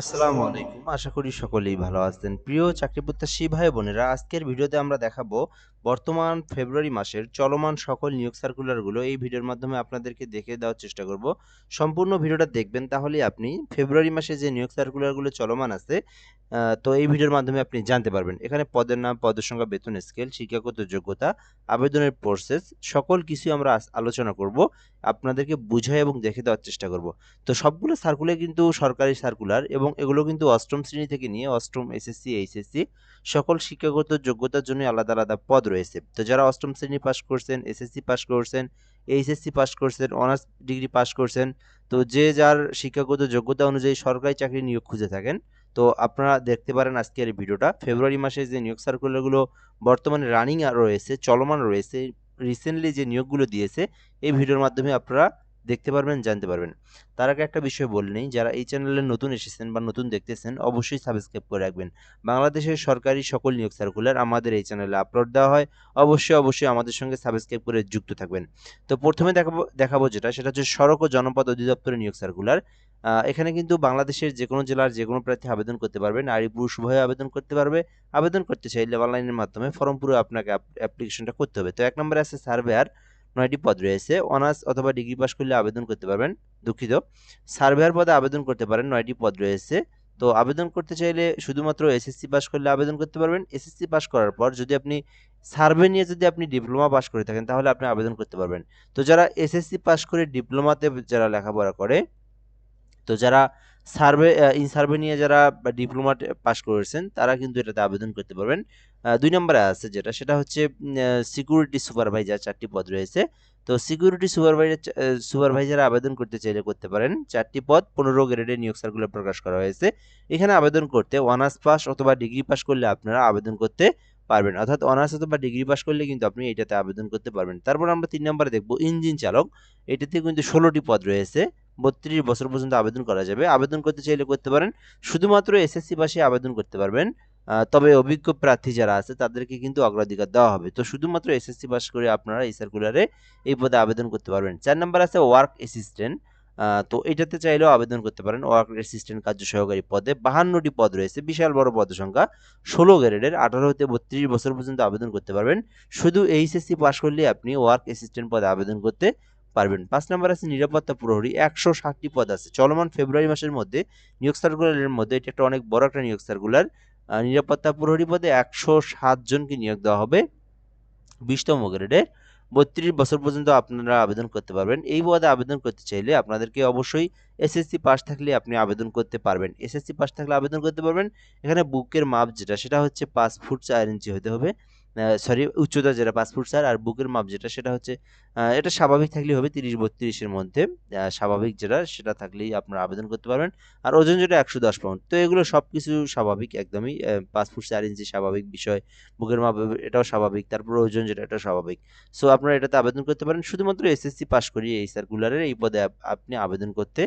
আসসালামু আলাইকুম। আশা করি সকলেই ভালো আছেন। প্রিয় চাকরি প্রত্যাশী ভাই বোনেরা, আজকের ভিডিওতে আমরা দেখাবো বর্তমান ফেব্রুয়ারি মাসের চলমান সকল নিয়োগ সার্কুলারগুলো এই ভিডিওর মাধ্যমে আপনাদেরকে দেখে দেওয়ার চেষ্টা করব। সম্পূর্ণ ভিডিওটা দেখবেন, তাহলেই আপনি ফেব্রুয়ারি মাসে যে নিয়োগ সার্কুলারগুলো চলমান আছে তো এই ভিডিওর মাধ্যমে আপনি জানতে পারবেন। এখানে পদের নাম, পদের সংখ্যা, বেতন স্কেল শিক্ষাগত যোগ্যতা, আবেদনের প্রসেস সকল কিছু আমরা আলোচনা করব, আপনাদেরকে বুঝাই এবং দেখে দেওয়ার চেষ্টা করব। তো সবগুলো সার্কুলার কিন্তু সরকারি সার্কুলার এবং এগুলো কিন্তু অষ্টম শ্রেণি থেকে নিয়ে অষ্টম এসএসসি এইচএসসি সকল শিক্ষাগত যোগ্যতার জন্য আলাদা আলাদা পদ রয়েছে। তো যারা অষ্টম শ্রেণি পাশ করছেন এসএসসি পাশ করছেন এইচএসসি পাশ করছেন অনার্স ডিগ্রি পাশ করছেন, তো যে যার শিক্ষাগত যোগ্যতা অনুযায়ী সরকারি চাকরি নিয়োগ খুঁজে থাকেন, তো আপনারা দেখতে পারেন আজকের এই ভিডিওটা। ফেব্রুয়ারি মাসে যে নিয়োগ সার্কুলারগুলো বর্তমানে রানিং রয়েছে, চলমান রয়েছে রিসেন্টলি যে নিয়োগগুলো দিয়েছে, এই ভিডিওর মাধ্যমে আপনারা দেখতে পারবেন, জানতে পারবেন। তার আগে একটা বিষয় বলে নেই, যারা এই চ্যানেলে নতুন এসেছেন বা নতুন দেখতেছেন, অবশ্যই সাবস্ক্রাইব করে রাখবেন। বাংলাদেশের সরকারি সকল নিয়োগ সার্কুলার আমাদের এই চ্যানেলে আপলোড দেওয়া হয়। অবশ্যই অবশ্যই আমাদের সঙ্গে সাবস্ক্রাইব করে যুক্ত থাকবেন। তো প্রথমে দেখাবো দেখাবো যেটা, সেটা হচ্ছে সড়ক ও জনপদ অধিদপ্তরের নিয়োগ সার্কুলার এখানে কিন্তু বাংলাদেশের যে কোনো জেলার যে কোনো প্রার্থী আবেদন করতে পারবে। নারী, পুরুষ, উভয়ে আবেদন করতে পারবে। আবেদন করতে চাইলে অনলাইনের মাধ্যমে ফর্ম পুরো আপনাকে অ্যাপ্লিকেশনটা করতে হবে। তো এক নম্বরে আছে সার্ভেয়ার নয়টি পদ রয়েছে। অনার্স অথবা ডিগ্রি পাস করলে আবেদন করতে পারবেন, দুঃখিত। সার্ভেয়ার পদে আবেদন করতে পারেন, নয়টি পদ রয়েছে। তো আবেদন করতে চাইলে শুধুমাত্র এসএসসি পাস করলে আবেদন করতে পারবেন। এসএসসি পাস করার পর যদি আপনি সার্ভে নিয়ে যদি আপনি ডিপ্লোমা পাস করে থাকেন, তাহলে আপনি আবেদন করতে পারবেন। তো যারা এসএসসি পাস করে ডিপ্লোমাতে যারা লেখাপড়া করে, তো যারা সার্ভে ইন সার্ভে নিয়ে যারা ডিপ্লোমা পাশ করেছেন, তারা কিন্তু এটাতে আবেদন করতে পারবেন। দুই নম্বরে আছে যেটা, সেটা হচ্ছে সিকিউরিটি সুপারভাইজার চারটি পদ রয়েছে। তো সিকিউরিটি সুপারভাইজার সুপারভাইজার আবেদন করতে চাইলে করতে পারেন। চারটি পদ, পনেরো গ্রেডে নিয়োগ সার্কুলার প্রকাশ করা হয়েছে। এখানে আবেদন করতে অনার্স পাস অথবা ডিগ্রি পাস করলে আপনারা আবেদন করতে পারবেন অর্থাৎ অনার্স অথবা ডিগ্রি পাস করলে কিন্তু আপনি এটাতে আবেদন করতে পারবেন তারপর আমরা তিন নম্বরে দেখব ইঞ্জিন চালক। এটাতে কিন্তু ষোলোটি পদ রয়েছে। বত্রিশ বছর পর্যন্ত আবেদন করা যাবে। আবেদন করতে চাইলে করতে পারেন। শুধুমাত্র এসএসসি পাশে আবেদন করতে পারবেন। তবে অভিজ্ঞ প্রার্থী যারা আছে, তাদেরকে কিন্তু অগ্রাধিকার দেওয়া হবে। তো শুধুমাত্র এসএসসি পাস করে আপনারা এই সার্কুলারে এই পদে আবেদন করতে পারবেন। চার নাম্বার আছে ওয়ার্ক অ্যাসিস্ট্যান্ট তো এটাতে চাইলেও আবেদন করতে পারেন। ওয়ার্ক অ্যাসিস্ট্যান্ট কার্য সহকারী পদে বাহান্নটি পদ রয়েছে। বিশাল বড় পদ সংখ্যা ষোলো গ্রেডের, আঠারো হতে বত্রিশ বছর পর্যন্ত আবেদন করতে পারবেন। শুধু এইচএসসি পাশ করলে আপনি ওয়ার্ক অ্যাসিস্ট্যান্ট পদে আবেদন করতে পারবেন। পাঁচ নাম্বার আছে নিরাপত্তা প্রহরী, একশো ষাটটি পদ আছে। চলমান ফেব্রুয়ারি মাসের মধ্যে নিয়োগ সার্কুলারের মধ্যে এটা একটা অনেক বড় একটা নিয়োগ সার্কুলার। নিরাপত্তা প্রহরী পদে একশো সাত জনকে নিয়োগ দেওয়া হবে। বিশতম গ্রেডের বত্রিশ বছর পর্যন্ত আপনারা আবেদন করতে পারবেন। এই পদে আবেদন করতে চাইলে আপনাদেরকে অবশ্যই এসএসসি পাস থাকলে আপনি আবেদন করতে পারবেন। এসএসসি পাস থাকলে আবেদন করতে পারবেন। এখানে বুকের মাপ যেটা, সেটা হচ্ছে পাঁচ ফুট চার ইঞ্চি হতে হবে। সরি উচ্চতা যেটা পাঁচ ফুট আর বুকের মাপ যেটা, সেটা হচ্ছে এটা স্বাভাবিক থাকলেই হবে তিরিশ বত্রিশের মধ্যে। স্বাভাবিক যেটা, সেটা থাকলেই আপনারা আবেদন করতে পারবেন। আর ওজন যেটা, একশো দশ পাউন্ড তো এগুলো সব কিছু স্বাভাবিক একদমই পাঁচ ফুট চার ইঞ্চি স্বাভাবিক বিষয়। বুকের মাপ এটাও স্বাভাবিক, তারপর ওজন যেটা, এটাও স্বাভাবিক। সো আপনারা এটাতে আবেদন করতে পারেন। শুধুমাত্র এসএসসি পাস করিয়ে এই সার্কুলারের এই পদে আপনি আবেদন করতে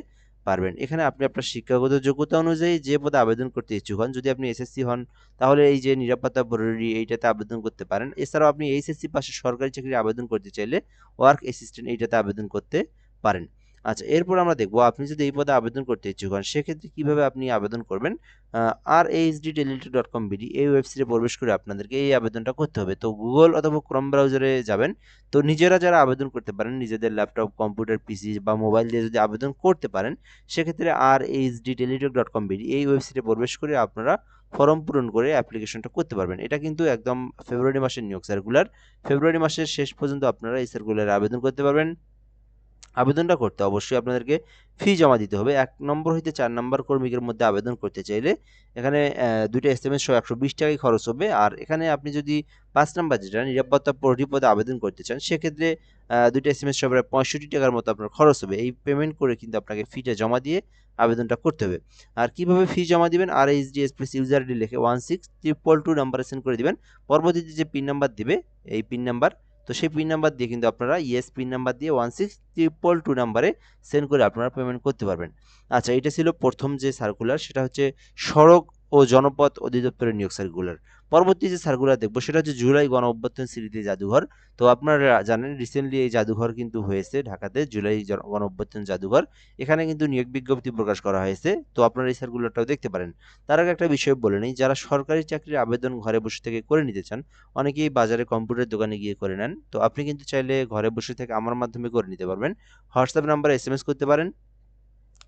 পারবেন। এখানে আপনি আপনার শিক্ষাগত যোগ্যতা অনুযায়ী যে পদে আবেদন করতে ইচ্ছুক হন, যদি আপনি এসএসসি হন, তাহলে এই যে নিরাপত্তা প্রহরী এইটাতে আবেদন করতে পারেন। এছাড়াও আপনি এইচএসসি পাশে সরকারি চাকরি আবেদন করতে চাইলে ওয়ার্ক অ্যাসিস্ট্যান্ট এইটাতে আবেদন করতে পারেন। আচ্ছা এরপর আমরা দেখব আপনি যদি এই পদে আবেদন করতে ইচ্ছুক হন, সেক্ষেত্রে কীভাবে আপনি আবেদন করবেন? R HD Teletalk dot com BD এই ওয়েবসাইটে প্রবেশ করে আপনাদেরকে এই আবেদনটা করতে হবে। তো গুগল অথবা ক্রম ব্রাউজারে যাবেন। তো নিজেরা যারা আবেদন করতে পারেন, নিজেদের ল্যাপটপ কম্পিউটার পিসি বা মোবাইল দিয়ে যদি আবেদন করতে পারেন, সেক্ষেত্রে R HD Teletalk dot com BD এই ওয়েবসাইটে প্রবেশ করে আপনারা ফর্ম পূরণ করে অ্যাপ্লিকেশনটা করতে পারবেন। এটা কিন্তু একদম ফেব্রুয়ারি মাসের নিয়োগ সার্কুলার ফেব্রুয়ারি মাসের শেষ পর্যন্ত আপনারা এই সার্কুলারে আবেদন করতে পারবেন। আবেদনটা করতে অবশ্যই আপনাদেরকে ফি জমা দিতে হবে। এক নম্বর হইতে চার নম্বর কর্মীকের মধ্যে আবেদন করতে চাইলে এখানে দুইটা এস এম এস সহ একশো বিশ টাকাই খরচ হবে। আর এখানে আপনি যদি পাঁচ নাম্বার যেটা, নিরাপত্তা পদে আবেদন করতে চান, সেক্ষেত্রে দুইটা এস এম এস সহ প্রায় পঁয়ষট্টি টাকার মতো আপনার খরচ হবে। এই পেমেন্ট করে কিন্তু আপনাকে ফিটা জমা দিয়ে আবেদনটা করতে হবে। আর কীভাবে ফি জমা দিবেন? R H D space user ID লিখে ওয়ান সিক্স ট্রিপল টু নাম্বারে সেন্ড করে দিবেন। পরবর্তীতে যে পিন নাম্বার দিবে, এই পিন নাম্বার তো সেই পিন নাম্বার দিয়ে কিন্তু আপনারা ইয়েস পিন নাম্বার দিয়ে ওয়ান সিক্স ট্রিপল টু নাম্বারে সেন্ড করে আপনারা পেমেন্ট করতে পারবেন। আচ্ছা এটা ছিল প্রথম যে সার্কুলার সেটা হচ্ছে সড়ক ও জনপথ অধিদপ্তরের নিয়োগ সার্কুলার পরবর্তী যে সার্কুলার দেখব, সেটা হচ্ছে জুলাই গণ অভ্যর্থন স্মৃতি জাদুঘর। তো আপনারা জানেন রিসেন্টলি এই জাদুঘর কিন্তু হয়েছে ঢাকাতে, জুলাই গণ অভ্যর্থন জাদুঘর। এখানে কিন্তু নিয়োগ বিজ্ঞপ্তি প্রকাশ করা হয়েছে। তো আপনারা এই সার্কুলারটাও দেখতে পারেন। তার আগে একটা বিষয় বলে নিই, যারা সরকারি চাকরির আবেদন ঘরে বসে থেকে করে নিতে চান, অনেকেই বাজারে কম্পিউটার দোকানে গিয়ে করে নেন। তো আপনি কিন্তু চাইলে ঘরে বসে থেকে আমার মাধ্যমে করে নিতে পারবেন। হোয়াটসঅ্যাপ নাম্বারে এস করতে পারেন।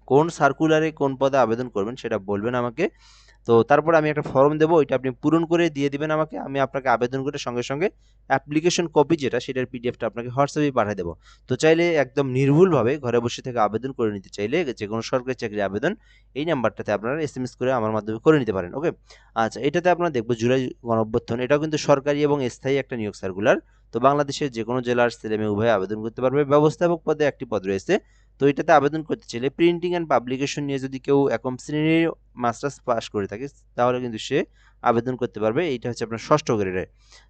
কোন সার্কুলারে কোন পদে আবেদন করবেন, সেটা বলবেন আমাকে। তো তারপর আমি একটা ফর্ম দেবো, ওইটা আপনি পূরণ করে দিয়ে দিবেন আমাকে। আমি আপনাকে আবেদন করে সঙ্গে সঙ্গে অ্যাপ্লিকেশন কপি যেটা, সেটার পিডিএফটা আপনাকে হোয়াটসঅ্যাপে পাঠিয়ে দেবো। তো চাইলে একদম নির্ভুলভাবে ঘরে বসে থেকে আবেদন করে নিতে চাইলে যে কোনো সরকারি চাকরি আবেদন এই নাম্বারটাতে আপনারা এস এম এস করে আমার মাধ্যমে করে নিতে পারেন ওকে আচ্ছা এটাতে আপনারা দেখব জুলাই গণঅভ্যর্থন এটাও কিন্তু সরকারি এবং স্থায়ী একটা নিয়োগ সার্কুলার তো বাংলাদেশের যে কোনো জেলার ছেলেমেয়ে উভয় আবেদন করতে পারবে। ব্যবস্থাপক পদে একটি পদ রয়েছে তো এটাতে আবেদন করতে চাইলে প্রিন্টিং অ্যান্ড পাবলিকেশন নিয়ে যদি কেউ একম শ্রেণির মাস্টার্স পাস করে থাকে, তাহলে কিন্তু সে আবেদন করতে পারবে। এইটা হচ্ছে আপনার ষষ্ঠ গ্রেডের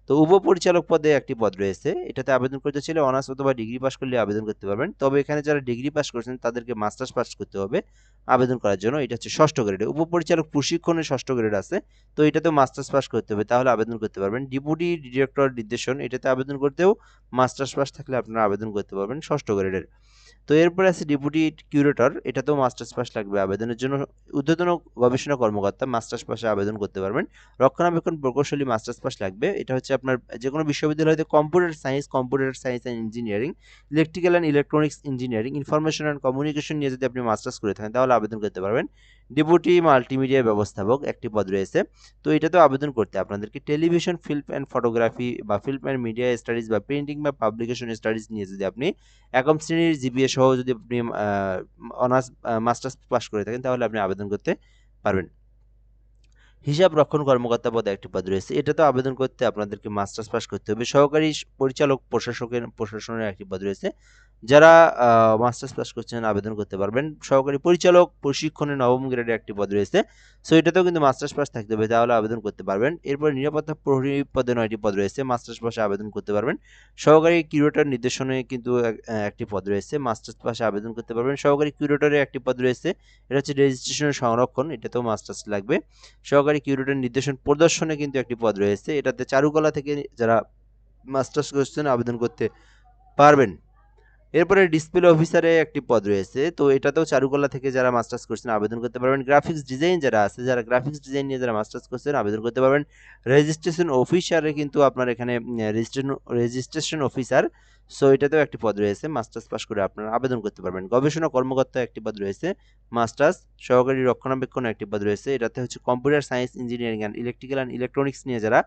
তো উপপরিচালক পদে একটি পদ রয়েছে। এটাতে আবেদন করতে চাইলে অনার্স অথবা ডিগ্রি পাস করলে আবেদন করতে পারবেন। তবে এখানে যারা ডিগ্রি পাস করেছেন, তাদেরকে মাস্টার্স পাস করতে হবে আবেদন করার জন্য। এটা হচ্ছে ষষ্ঠ গ্রেডে উপপরিচালক প্রশিক্ষণের ষষ্ঠ গ্রেড আছে। তো এটাতেও মাস্টার্স পাস করতে হবে, তাহলে আবেদন করতে পারবেন। ডিপুটি ডিরেক্টর নির্দেশন, এটাতে আবেদন করতেও মাস্টার্স পাস থাকলে আপনারা আবেদন করতে পারবেন ষষ্ঠ গ্রেডের তো এরপরে আছে ডেপুটি কিউরেটর এটাতেও মাস্টার্স পাস লাগবে। আবেদনের জন্য উদ্বোধন গবেষণা কর্মকর্তা মাস্টার্স পাসে আবেদন করতে পারবেন। রক্ষণাবেক্ষণ প্রকৌশলী মাস্টার্স পাস লাগবে। এটা হচ্ছে আপনার যে কোনো বিশ্ববিদ্যালয়তে computer science computer science and engineering electrical and electronics engineering information and communication নিয়ে যদি আপনি মাস্টার্স করে থাকেন, তাহলে আবেদন করতে পারবেন। ডেপুটি মাল্টিমিডিয়া ব্যবস্থাপক একটি পদ রয়েছে। তো এটাতেও আবেদন করতে আপনাদেরকে টেলিভিশন, ফিল্ম অ্যান্ড ফটোগ্রাফি বা ফিল্ম অ্যান্ড মিডিয়া স্টাডিজ বা প্রিন্টিং বা পাবলিকেশন স্টাডিজ নিয়ে যদি আপনি একম শ্রেণির জিপিএ সহ যদি আপনি অনার্স মাস্টার্স পাস করে থাকেন, তাহলে আপনি আবেদন করতে পারবেন। হিসাব রক্ষণ কর্মকর্তা পদে একটি পদ রয়েছে। এটা তো আবেদন করতে আপনাদেরকে মাস্টার্স পাস করতে হবে। সহকারী পরিচালক, প্রশাসকের, প্রশাসনের একটি পদ রয়েছে। যারা মাস্টার্স পাস করছেন, আবেদন করতে পারবেন। সহকারী পরিচালক, প্রশিক্ষণে নবম গ্রেডের একটি পদ রয়েছে। সো এটাতেও কিন্তু মাস্টার্স পাস থাকতে হবে, তাহলে আবেদন করতে পারবেন। এরপর নিরাপত্তা প্রহরী পদে নয়টি পদ রয়েছে, মাস্টার্স পাশে আবেদন করতে পারবেন। সহকারী কিউরেটর নির্দেশনে কিন্তু একটি পদ রয়েছে, মাস্টার্স পাশে আবেদন করতে পারবেন। সহকারী কিউরেটরে একটি পদ রয়েছে, এটা হচ্ছে রেজিস্ট্রেশনের সংরক্ষণ, এটাতেও মাস্টার্স লাগবে। সহকারী কিউরেটর নির্দেশন প্রদর্শনে কিন্তু একটি পদ রয়েছে, এটাতে চারুকলা থেকে যারা মাস্টার্স করছেন, আবেদন করতে পারবেন। এরপরে ডিসপ্লে অফিসারে একটি পদ রয়েছে। তো এটাতেও চারুকলা থেকে যারা মাস্টার্স করছেন আবেদন করতে পারবেন গ্রাফিক্স ডিজাইন যারা আছে, যারা গ্রাফিক্স ডিজাইন নিয়ে যারা মাস্টার্স করছেন আবেদন করতে পারবেন রেজিস্ট্রেশন অফিসারে কিন্তু আপনার এখানে রেজিস্ট্রেশন রেজিস্ট্রেশন অফিসার সো এটাতেও একটি পদ রয়েছে মাস্টার্স পাস করে আপনারা আবেদন করতে পারবেন। গবেষণা কর্মকর্তা একটি পদ রয়েছে মাস্টার্স সহকারী রক্ষণাবেক্ষণ একটি পদ রয়েছে, এটাতে হচ্ছে computer science engineering and electrical and electronics নিয়ে যারা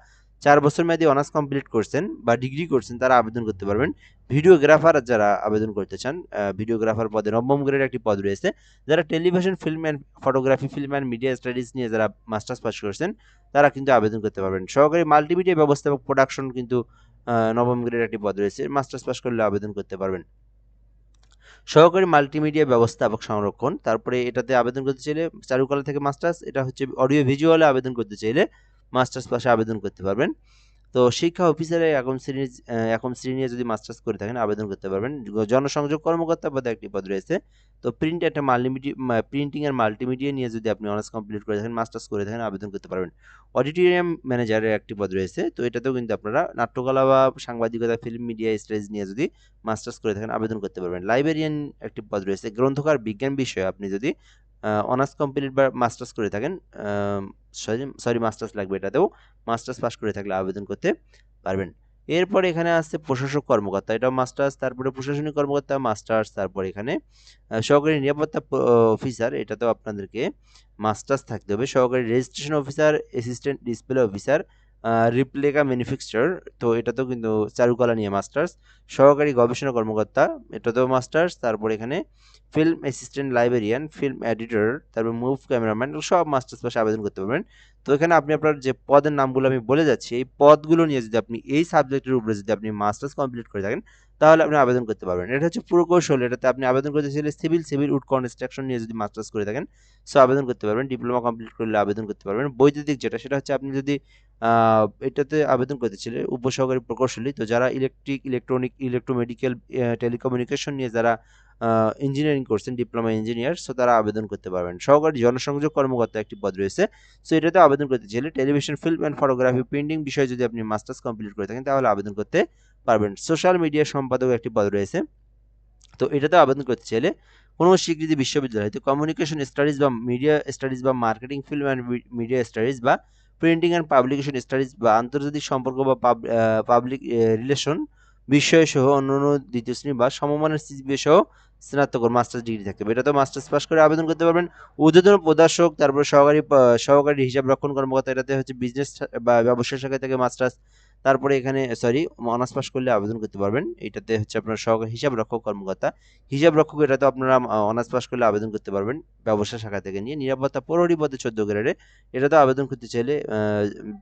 চার বছর মেয়াদী অনার্স কমপ্লিট করছেন বা ডিগ্রি করছেন, তারা আবেদন করতে পারবেন। ভিডিওগ্রাফার যারা আবেদন করতে চান ভিডিওগ্রাফার পদে, নবম গ্রেডের একটি পদ রয়েছে। যারা television film and photography film and media studies নিয়ে যারা মাস্টার্স পাস করছেন, তারা কিন্তু আবেদন করতে পারবেন। সহকারী মাল্টিমিডিয়া ব্যবস্থাপক প্রোডাকশন কিন্তু নবম গ্রেডের একটি পদ রয়েছে। মাস্টার্স পাস করলে আবেদন করতে পারবেন। সহকারী মাল্টিমিডিয়া ব্যবস্থাপক সংরক্ষণ, তারপরে এটাতে আবেদন করতে চাইলে চারুকলা থেকে মাস্টার্স এটা হচ্ছে অডিও ভিজুয়ালে আবেদন করতে চাইলে মাস্টার্স পাশে আবেদন করতে পারবেন। তো শিক্ষা অফিসারে একম শ্রেণির আহ, একম শ্রেণি যদি মাস্টার্স করে থাকেন আবেদন করতে পারবেন। জনসংযোগ কর্মকর্তা পদে একটি পদ রয়েছে। তো প্রিন্ট একটা মাল্টিমিডিয়া প্রিন্টিং আর মাল্টিমিডিয়া নিয়ে যদি আপনি অনার্স কমপ্লিট করে থাকেন মাস্টার্স করে থাকেন আবেদন করতে পারবেন। অডিটোরিয়াম ম্যানেজারের একটি পদ রয়েছে। তো এটাতেও কিন্তু আপনারা নাট্যকলা বা সাংবাদিকতা ফিল্ম মিডিয়া স্টেজ নিয়ে যদি মাস্টার্স করে থাকেন আবেদন করতে পারবেন। লাইব্রেরিয়ান একটি পদ রয়েছে। গ্রন্থকার বিজ্ঞান বিষয়ে আপনি যদি অনার্স কমপ্লিট বা মাস্টার্স করে থাকেন সরি সরি মাস্টার্স লাগবে এটাতেও মাস্টার্স পাস করে থাকলে আবেদন করতে পারবেন। এরপরে এখানে আছে প্রশাসক কর্মকর্তা, এটাও মাস্টার্স তারপরে প্রশাসনিক কর্মকর্তা মাস্টার্স তারপরে এখানে সহকারী নিরাপত্তা অফিসার এটাতেও আপনাদেরকে মাস্টার্স থাকতে হবে। সহকারী registration officer assistant display officer replica manufacture তো এটা তো কিন্তু চারুকলা নিয়ে মাস্টার্স সহকারী গবেষণা কর্মকর্তা এটা তো মাস্টার্স তারপর এখানে film assistant librarian film editor তারপর মুভ ক্যামেরাম্যান সব মাস্টার্স পাশে আবেদন করতে পারবেন। তো এখানে আপনি আপনার যে পদের নামগুলো আমি বলে যাচ্ছি, এই পদগুলো নিয়ে যদি আপনি, এই সাবজেক্টের উপরে যদি আপনি মাস্টার্স কমপ্লিট করে থাকেন, তাহলে আপনি আবেদন করতে পারবেন। এটা হচ্ছে প্রকৌশল এটাতে আপনি আবেদন করতে চাইলে সিভিল সিভিল উড কনস্ট্রাকশন নিয়ে যদি মাস্টার্স করে থাকেন সো আবেদন করতে পারবেন ডিপ্লোমা কমপ্লিট করলে আবেদন করতে পারবেন। বৈদ্যুতিক যেটা, সেটা হচ্ছে আপনি যদি এটাতে আবেদন করতে চাইলে উপসহকারী প্রকৌশলী। তো যারা ইলেকট্রিক ইলেকট্রনিক ইলেকট্রোমেডিক্যাল টেলিকমিউনিকেশন নিয়ে যারা ইঞ্জিনিয়ারিং করছেন ডিপ্লোমা ইঞ্জিনিয়ার সো তারা আবেদন করতে পারবেন। সহকারী জনসংযোগ কর্মকর্তা একটি পদ রয়েছে। সো এটাতে আবেদন করতে চাইলে television film and photography printing বিষয়ে যদি আপনি মাস্টার্স কমপ্লিট করে থাকেন, তাহলে আবেদন করতে পারবেন। সোশ্যাল মিডিয়া সম্পাদক একটি পদ রয়েছে। তো এটাতে আবেদন করতে চাইলে কোনো স্বীকৃতি বিশ্ববিদ্যালয় হয়তো কমিউনিকেশন স্টাডিজ বা মিডিয়া স্টাডিজ বা marketing film and media studies বা প্রিন্টিং অ্যান্ড পাবলিকেশন স্টাডিজ বা আন্তর্জাতিক সম্পর্ক বা পাবলিক রিলেশন বিষয় সহ অন্যান্য দ্বিতীয় শ্রেণি বা সমমানের সিজিপিএ সহ স্নাতকর মাস্টার্স ডিগ্রি থাকতে হবে। এটা তো মাস্টার্স পাস করে আবেদন করতে পারবেন। উদ্বোধন প্রদর্শক, তারপর সহকারী সহকারী হিসাব রক্ষণ কর্মকর্তা, এটাতে হচ্ছে বিজনেস বা ব্যবসা শাখা থেকে মাস্টার্স তারপরে এখানে সরি অনার্স পাস করলে আবেদন করতে পারবেন। এটাতে হচ্ছে আপনার সহকারী হিসাব রক্ষক কর্মকর্তা। হিসাব রক্ষক, এটাতে আপনারা অনার্স পাস করলে আবেদন করতে পারবেন ব্যবসা শাখা থেকে নিয়ে। নিরাপত্তা প্রহরী পদে চোদ্দ গ্রেডে। এটাতে আবেদন করতে চাইলে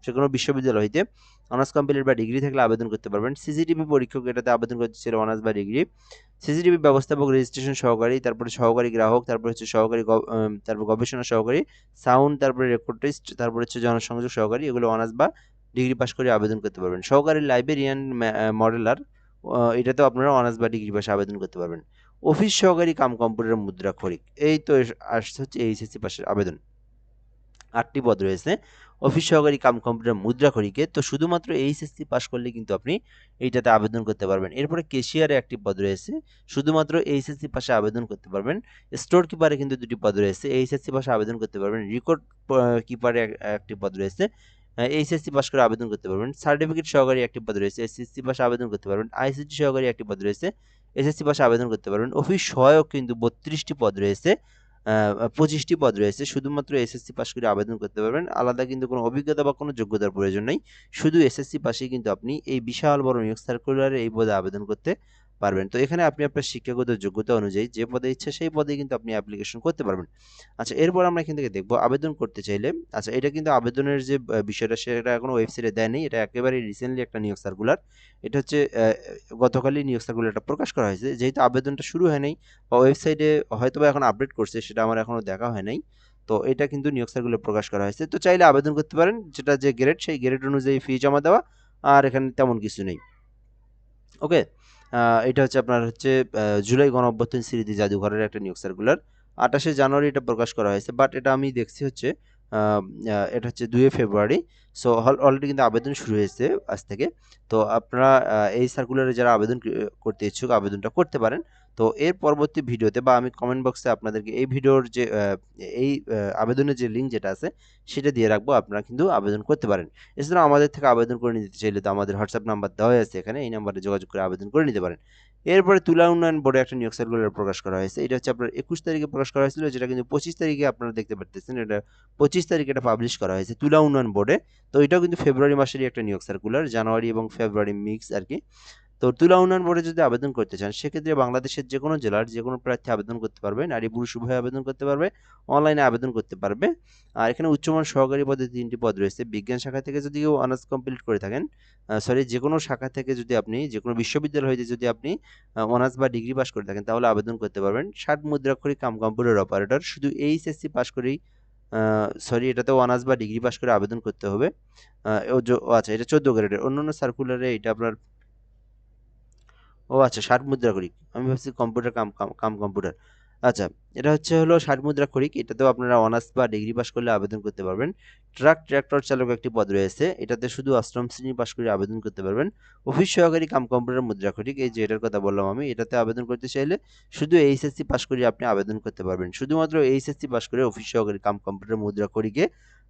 যে কোনো বিশ্ববিদ্যালয় হইতে অনার্স কমপ্লিট বা ডিগ্রি থাকলে আবেদন করতে পারবেন। সিসিটিভি পরীক্ষক এটাতে আবেদন করতে চাইলে অনার্স বা ডিগ্রি সিসিটিভি ব্যবস্থাপক রেজিস্ট্রেশন সহকারী, তারপরে সহকারী গ্রাহক, তারপর হচ্ছে সহকারী তারপর গবেষণা সহকারী সাউন্ড তারপরে রেকর্ডিস্ট তারপর হচ্ছে জনসংযোগ সহকারী, এগুলো অনার্স বা ডিগ্রি পাস করে আবেদন করতে পারবেন। সহকারী লাইব্রেরিয়ান মডেলার এটাতেও আপনারা অনার্স বা ডিগ্রি পাশে আবেদন করতে পারবেন। অফিস সহকারী কাম কম্পিউটার মুদ্রা খরিক এই তো আসছে হচ্ছে এইচএসসি পাশের আবেদন। আটটি পদ রয়েছে। অফিস সহকারী কাম কম্পিউটার মুদ্রা খরিকে তো শুধুমাত্র এইচএসসি পাশ করলে কিন্তু আপনি এইটাতে আবেদন করতে পারবেন। এরপরে কেশিয়ারে একটি পদ রয়েছে। শুধুমাত্র এইচএসসি পাশে আবেদন করতে পারবেন। স্টোর কিপারে কিন্তু দুটি পদ রয়েছে। এইচএসসি পাশে আবেদন করতে পারবেন। রেকর্ড কিপারে একটি পদ রয়েছে। এইচএসসি পাস করে আবেদন করতে পারবেন। সার্টিফিকেট সহকারী একটি পদ রয়েছে, এসএসসি পাশে আবেদন করতে পারবেন। আইসিটি সহকারী একটি পদ রয়েছে, এসএসসি পাশে আবেদন করতে পারবেন। অফিস সহায়ক কিন্তু বত্রিশটি পদ রয়েছে পঁচিশটি পদ রয়েছে। শুধুমাত্র এসএসসি পাস করে আবেদন করতে পারবেন। আলাদা কিন্তু কোনো অভিজ্ঞতা বা কোনো যোগ্যতার প্রয়োজন নেই। শুধু এসএসসি পাশেই কিন্তু আপনি এই বিশাল বড় নিয়োগ সার্কুলারে এই পদে আবেদন করতে পারবেন। তো এখানে আপনি আপনার শিক্ষাগত যোগ্যতা অনুযায়ী যে পদে ইচ্ছা সেই পদে কিন্তু আপনি অ্যাপ্লিকেশন করতে পারবেন। আচ্ছা এরপর আমরা এখান থেকে দেখব আবেদন করতে চাইলে। আচ্ছা এটা কিন্তু আবেদনের যে বিষয়টা সেটা এখনও ওয়েবসাইটে দেয়নি। এটা একেবারে রিসেন্টলি একটা নিয়োগ সার্কুলার এটা হচ্ছে গতকালই নিয়োগ সার্কুলারটা প্রকাশ করা হয়েছে। যেহেতু আবেদনটা শুরু হয় নাই বা ওয়েবসাইটে হয়তো এখন আপডেট করছে, সেটা আমার এখনও দেখা হয় নাই। তো এটা কিন্তু নিয়োগ সার্কুলার প্রকাশ করা হয়েছে। তো চাইলে আবেদন করতে পারেন। যেটা যে গ্রেড সেই গ্রেড অনুযায়ী ফি জমা দেওয়া। আর এখানে তেমন কিছু নেই। ওকে এটা হচ্ছে আপনার হচ্ছে জুলাই গণ অভ্যর্থন স্মৃতি জাদুঘরের একটা নিয়োগ সার্কুলার আঠাশে জানুয়ারি এটা প্রকাশ করা হয়েছে বাট এটা আমি দেখছি হচ্ছে এটা হচ্ছে দুই ফেব্রুয়ারি। সো অলরেডি কিন্তু আবেদন শুরু হয়েছে আজ থেকে। তো আপনারা এই সার্কুলারে যারা আবেদন করতে ইচ্ছুক, আবেদনটা করতে পারেন। তো এর পরবর্তী ভিডিওতে বা আমি কমেন্ট বক্সে আপনাদেরকে এই ভিডিওর যে এই আবেদনের যে লিঙ্ক যেটা আছে, সেটা দিয়ে রাখব। আপনারা কিন্তু আবেদন করতে পারেন। এছাড়া আমাদের থেকে আবেদন করে নিতে চাইলে তো আমাদের হোয়াটসঅ্যাপ নাম্বার দেওয়া আছে এখানে। এই নাম্বারে যোগাযোগ করে আবেদন করে নিতে পারেন। এরপরে তুলা উন্নয়ন বোর্ডে একটা নিয়োগ সার্কুলার প্রকাশ করা হয়েছে। এটা হচ্ছে আপনার একুশ তারিখে প্রকাশ করা হয়েছিল, যেটা কিন্তু পঁচিশ তারিখে আপনারা দেখতে পারতেছেন। এটা পঁচিশ তারিখে এটা পাবলিশ করা হয়েছে তুলা উন্নয়ন বোর্ডে। তো এটাও কিন্তু ফেব্রুয়ারি মাসেরই একটা নিয়োগ সার্কুলার জানুয়ারি এবং ফেব্রুয়ারি মিক্স আর কি। তো তুলা উন্নয়ন বোর্ডে যদি আবেদন করতে চান, সেক্ষেত্রে বাংলাদেশের যে কোনো জেলার যে কোনো প্রার্থী আবেদন করতে পারবে, নারী পুরুষ উভয় আবেদন করতে পারবে অনলাইনে আবেদন করতে পারবে। আর এখানে উচ্চমান সহকারী পদে তিনটি পদ রয়েছে। বিজ্ঞান শাখা থেকে যদি কেউ অনার্স কমপ্লিট করে থাকেন সরি যে কোনো শাখা থেকে যদি আপনি যে কোনো বিশ্ববিদ্যালয় হইতে যদি আপনি অনার্স বা ডিগ্রি পাস করে থাকেন, তাহলে আবেদন করতে পারবেন। ষাট মুদ্রাক্ষরিক কাম কম্পিউটার অপারেটর শুধু এইচএসসি পাস করেই সরি এটাতেও অনার্স বা ডিগ্রি পাস করে আবেদন করতে হবে। আচ্ছা এটা চোদ্দ গ্রেডের অন্যান্য সার্কুলারে এটা আপনার ও আচ্ছা ষাট মুদ্রা খরিক আমি ভাবছি কম্পিউটার কাম, কাম- কাম কম্পিউটার আচ্ছা এটা হচ্ছে হলো ষাট মুদ্রা খরিক এটাতেও আপনারা অনার্স বা ডিগ্রি পাস করলে আবেদন করতে পারবেন। ট্রাক ট্র্যাক্টর চালক একটি পদ রয়েছে। এটাতে শুধু অষ্টম শ্রেণি পাস করে আবেদন করতে পারবেন। অফিস সহকারী কাম কম্পিউটার মুদ্রা খরিক এই যে এটার কথা বললাম আমি, এটাতে আবেদন করতে চাইলে শুধু এইচএসসি পাস করে আপনি আবেদন করতে পারবেন। শুধুমাত্র এইচএসসি পাস করে অফিস সহকারী কাম কম্পিউটার মুদ্রা খরিকে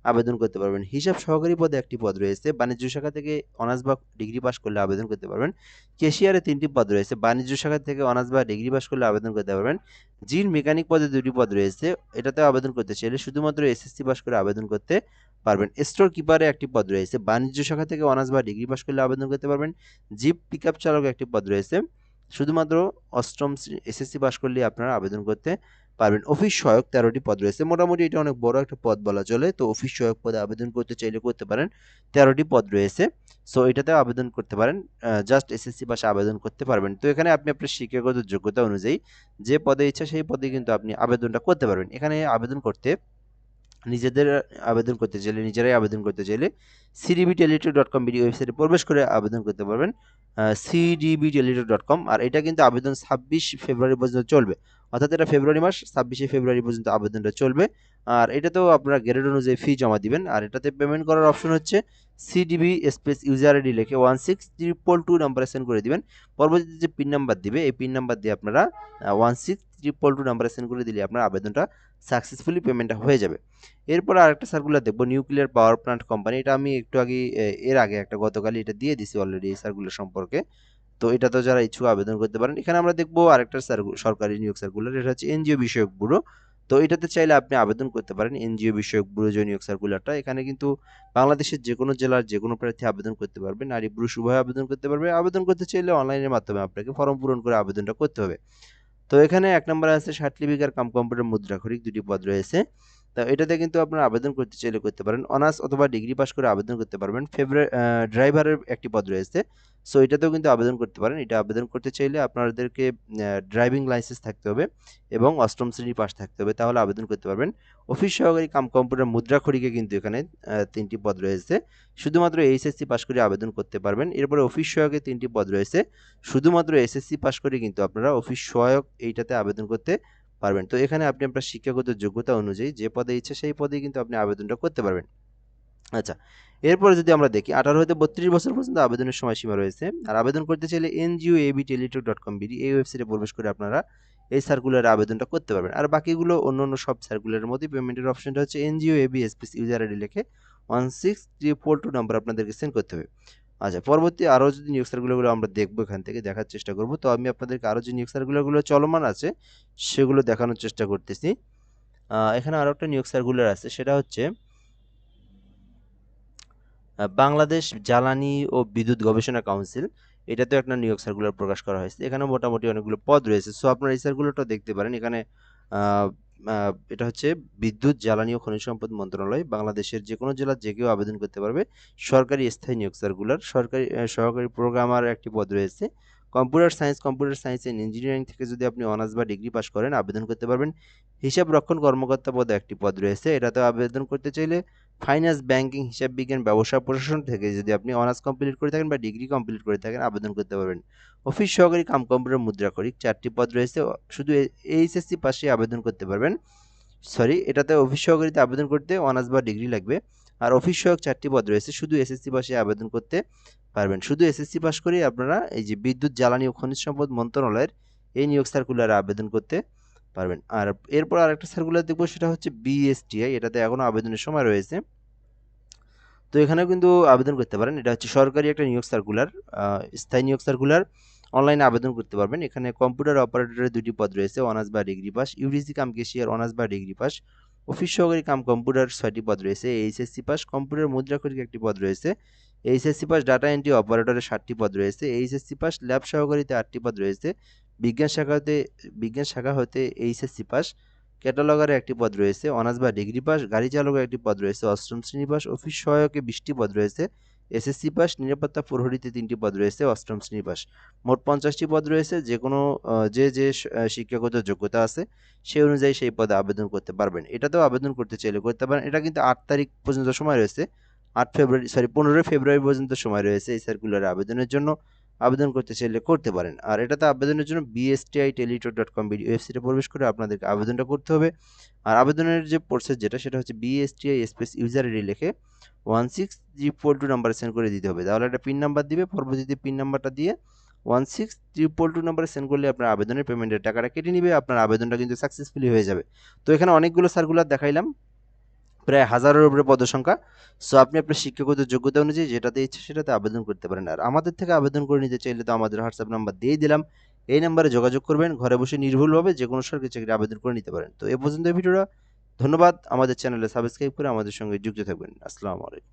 আবেদন করতে পারবেন। হিসাব সহকারী পদে একটি পদ রয়েছে। বাণিজ্য শাখা থেকে অনার্স বা ডিগ্রি পাস করলে আবেদন করতে পারবেন। কেশিয়ারে তিনটি পদ রয়েছে। বাণিজ্য শাখা থেকে অনার্স বা ডিগ্রি পাস করলে আবেদন করতে পারবেন। জিন মেকানিক পদে দুটি পদ রয়েছে। এটাতে আবেদন করতে চাইলে শুধুমাত্র এসএসসি পাস করে আবেদন করতে পারবেন। স্টোর কিপারে একটি পদ রয়েছে। বাণিজ্য শাখা থেকে অনার্স বা ডিগ্রি পাস করলে আবেদন করতে পারবেন। জিপ পিকআপ চালক একটি পদ রয়েছে। শুধুমাত্র অষ্টম এসএসসি পাস করলে আপনারা আবেদন করতে পারবেন। অফিস সহায়ক তেরোটি পদ রয়েছে। মোটামুটি এটা অনেক বড় একটা পদ বলা চলে। তো অফিস সহায়ক পদে আবেদন করতে চাইলে করতে পারেন। তেরোটি পদ রয়েছে। সো এটাতে আবেদন করতে পারেন। জাস্ট এসএসসি পাশে আবেদন করতে পারবেন। তো এখানে আপনি আপনার শিক্ষাগত যোগ্যতা অনুযায়ী যে পদে ইচ্ছা সেই পদে কিন্তু আপনি আবেদনটা করতে পারবেন। এখানে আবেদন করতে নিজেদের আবেদন করতে চাইলে, নিজেরাই আবেদন করতে চাইলে CDB Teletalk dot com BD ওয়েবসাইটে প্রবেশ করে আবেদন করতে পারবেন সিডিবি টেলিটক ডট কম আর এটা কিন্তু আবেদন ছাব্বিশ ফেব্রুয়ারি পর্যন্ত চলবে। অর্থাৎ এটা ফেব্রুয়ারি মাস, ছাব্বিশে ফেব্রুয়ারি পর্যন্ত আবেদনটা চলবে। আর এটাতেও আপনারা গ্রেড অনুযায়ী ফি জমা দিবেন। আর এটাতে পেমেন্ট করার অপশন হচ্ছে সিডিবি স্পেস ইউজার আইডি লিখে ওয়ান সিক্স ট্রিপল টু নাম্বারে সেন্ড করে দিবেন। পরবর্তীতে যে পিন নাম্বার দিবে, এই পিন নাম্বার দিয়ে আপনারা ওয়ান সিক্স ট্রিপল টু নাম্বারে সেন্ড করে দিলে আপনার আবেদনটা সাকসেসফুলি পেমেন্টটা হয়ে যাবে। এরপর আরেকটা সার্কুলার দেখব নিউক্লিয়ার পাওয়ার প্ল্যান্ট কোম্পানি এটা আমি একটু আগে এর আগে একটা গতকালই এটা দিয়ে দিছি অলরেডি এই সার্কুলার সম্পর্কে। তো এটা তো যারা ইচ্ছুক আবেদন করতে পারেন, এখানে আমরা দেখব আরেকটা সরকারি নিয়োগ সার্কুলার এটা হচ্ছে এনজিও বিষয়ক ব্যুরো। তো এটাতে চাইলে আপনি আবেদন করতে পারেন এনজিও বিষয়ক ব্যুরো যে নিয়োগ সার্কুলারটা এখানে কিন্তু বাংলাদেশের যে কোনো জেলার যে কোনো প্রার্থী আবেদন করতে পারবে, নারী পুরুষ উভয় আবেদন করতে পারবে। আবেদন করতে চাইলে অনলাইনের মাধ্যমে আপনাকে ফর্ম পূরণ করে আবেদনটা করতে হবে। তো এখানে এক নম্বর আছে ষাট লিপিকার কাম কম্পিউটার মুদ্রাক্ষরিক দুটি পদ রয়েছে। তো এটাতে কিন্তু আপনারা আবেদন করতে চাইলে করতে পারেন। অনার্স অথবা ডিগ্রি পাস করে আবেদন করতে পারবেন। ফেব্রুয়ারি ড্রাইভারের একটি পদ রয়েছে। সো এটাতেও কিন্তু আবেদন করতে পারেন। এটা আবেদন করতে চাইলে আপনাদেরকে ড্রাইভিং লাইসেন্স থাকতে হবে এবং অষ্টম শ্রেণি পাস থাকতে হবে। তাহলে আবেদন করতে পারবেন। অফিস সহকারী কাম কম্পিউটার মুদ্রাখড়িকে কিন্তু এখানে তিনটি পদ রয়েছে। শুধুমাত্র এইচএসসি পাস করে আবেদন করতে পারবেন। এরপরে অফিস সহায়কের তিনটি পদ রয়েছে। শুধুমাত্র এসএসসি পাস করে কিন্তু আপনারা অফিস সহায়ক এইটাতে আবেদন করতে পারবেন। তো এখানে আপনি আপনার শিক্ষাগত যোগ্যতা অনুযায়ী যে পদে ইচ্ছে সেই পদেই কিন্তু আপনি আবেদনটা করতে পারবেন। আচ্ছা এরপরে যদি আমরা দেখি, আঠারো হতে বত্রিশ বছর পর্যন্ত আবেদনের সময়সীমা রয়েছে। আর আবেদন করতে চাইলে NGO AB Teletalk dot com BD এই ওয়েবসাইটে প্রবেশ করে আপনারা এই সার্কুলারে আবেদনটা করতে পারবেন। আর বাকিগুলো অন্য অন্য সব সার্কুলারের মধ্যে পেমেন্টের অপশনটা হচ্ছে NGO AB space user ID লিখে one six three four two number আপনাদেরকে সেন্ড করতে হবে। আচ্ছা পরবর্তী আরও যদি নিয়োগ সার্কুলারগুলো আমরা দেখব এখান থেকে দেখার চেষ্টা করব, তো আমি আপনাদেরকে আরও যে নিয়োগ সার্কুলারগুলো চলমান আছে, সেগুলো দেখানোর চেষ্টা করতেছি। এখানে আরও একটা নিয়োগ সার্কুলার আছে, সেটা হচ্ছে বাংলাদেশ জ্বালানি ও বিদ্যুৎ গবেষণা কাউন্সিল, এটাতেও একটা নিয়োগ সার্কুলার প্রকাশ করা হয়েছে। এখানে মোটামুটি অনেকগুলো পদ রয়েছে। সো আপনারা এই সার্কুলারটা দেখতে পারেন। এখানে এটা হচ্ছে বিদ্যুৎ, জ্বালানি ও খনিজ সম্পদ মন্ত্রণালয়, বাংলাদেশের যে কোনো জেলার যে কেউ আবেদন করতে পারবে। সরকারি স্থায়ী নিয়োগ সার্কুলার সরকারি সহকারী প্রোগ্রামার একটি পদ রয়েছে। Computer science computer science and engineering থেকে যদি আপনি অনার্স বা ডিগ্রি পাস করেন, আবেদন করতে পারবেন। হিসাব রক্ষণ কর্মকর্তা পদে একটি পদ রয়েছে। এটাতে আবেদন করতে চাইলে ফাইন্যান্স ব্যাংকিং হিসাব বিজ্ঞান ব্যবসা প্রশাসন থেকে যদি আপনি অনার্স কমপ্লিট করে থাকেন বা ডিগ্রি কমপ্লিট করে থাকেন, আবেদন করতে পারবেন। অফিস সহকারী কাম কম্পিউটার মুদ্রা করি চারটি পদ রয়েছে, শুধু এইচএসসি পাশে আবেদন করতে পারবেন। সরি এটাতে অফিস সহকারীতে আবেদন করতে অনার্স বা ডিগ্রি লাগবে। আর অফিস সহায়ক চারটি পদ রয়েছে, শুধু এসএসসি পাশে আবেদন করতে পারবেন। শুধু এসএসসি পাস করেই আপনারা এই যে বিদ্যুৎ, জ্বালানি ও খনিজ সম্পদ মন্ত্রণালয়ের এই নিয়োগ সার্কুলারে আবেদন করতে পারবেন। আর এরপর আরেকটা সার্কুলার দেখব, সেটা হচ্ছে বিএসটিআই এটাতে এখনও আবেদনের সময় রয়েছে। তো এখানেও কিন্তু আবেদন করতে পারেন। এটা হচ্ছে সরকারি একটা নিয়োগ সার্কুলার স্থায়ী নিয়োগ সার্কুলার অনলাইনে আবেদন করতে পারবেন। এখানে কম্পিউটার অপারেটরের দুটি পদ রয়েছে অনার্স বা degree pass UDC cum cashier honours বা ডিগ্রি পাস অফিস সহকারী কাম কম্পিউটার ছয়টি পদ রয়েছে এইচএসসি পাস কম্পিউটার মুদ্রা মুদ্রাক্ষরিক একটি পদ রয়েছে। এইচএসসি পাস ডাটা এন্ট্রি অপারেটরের ষাটটি পদ রয়েছে। এইচএসসি পাস ল্যাব সহকারীতে আটটি পদ রয়েছে। বিজ্ঞান শাখাতে বিজ্ঞান শাখা হতে এইচএসসি পাস ক্যাটালগারে একটি পদ রয়েছে অনার্স বা ডিগ্রি পাস গাড়ি চালকের একটি পদ রয়েছে, অষ্টম শ্রেণি পাস অফিস সহায়কে বিশটি পদ রয়েছে এসএসসি পাস নিরাপত্তা প্রহরীতে তিনটি পদ রয়েছে, অষ্টম শ্রেণি পাস মোট পঞ্চাশটি পদ রয়েছে যে কোনো যে যে শিক্ষাগত যোগ্যতা আছে সেই অনুযায়ী সেই পদে আবেদন করতে পারবেন। এটাতেও আবেদন করতে চাইলে করতে পারেন। এটা কিন্তু আট তারিখ পর্যন্ত সময় রয়েছে, আট ফেব্রুয়ারি সরি পনেরোই ফেব্রুয়ারি পর্যন্ত সময় রয়েছে এই সার্কুলারে আবেদনের জন্য। আবেদন করতে চাইলে করতে পারেন। আর এটাতে আবেদনের জন্য বিএসটিআই টেলিটক ডট কম ওয়েবসাইটে প্রবেশ করে আপনাদেরকে আবেদনটা করতে হবে। আর আবেদনের যে প্রসেস যেটা, সেটা হচ্ছে বিএসটিআই স্পেস ইউজার আইডি লিখে one six three four two নাম্বারে সেন্ড করে দিতে হবে। তাহলে একটা পিন নাম্বার দিবে, পরবর্তীতে পিন নাম্বারটা দিয়ে ওয়ান সিক্স ফোর টু নাম্বারে সেন্ড করলে আপনার আবেদনের পেমেন্টের টাকাটা কেটে নিবে, আপনার আবেদনটা কিন্তু সাকসেসফুলি হয়ে যাবে। তো এখানে অনেকগুলো সার্কুলার দেখাইলাম। প্রায় হাজারের উপরে পদসংখ্যা। সো আপনি আপনার শিক্ষাগত যোগ্যতা অনুযায়ী যেটাতে ইচ্ছে সেটাতে আবেদন করতে পারেন। আর আমাদের থেকে আবেদন করে নিতে চাইলে তো আমাদের হোয়াটসঅ্যাপ নাম্বার দিয়ে দিলাম। এই নাম্বারে যোগাযোগ করবেন, ঘরে বসে নির্ভুলভাবে যে কোনো সরকারি চাকরি আবেদন করে নিতে পারেন। তো এ পর্যন্ত ভিডিওটা। ধন্যবাদ। আমাদের চ্যানেলে সাবস্ক্রাইব করে আমাদের সঙ্গে যুক্ত থাকবেন। আসসালামু আলাইকুম।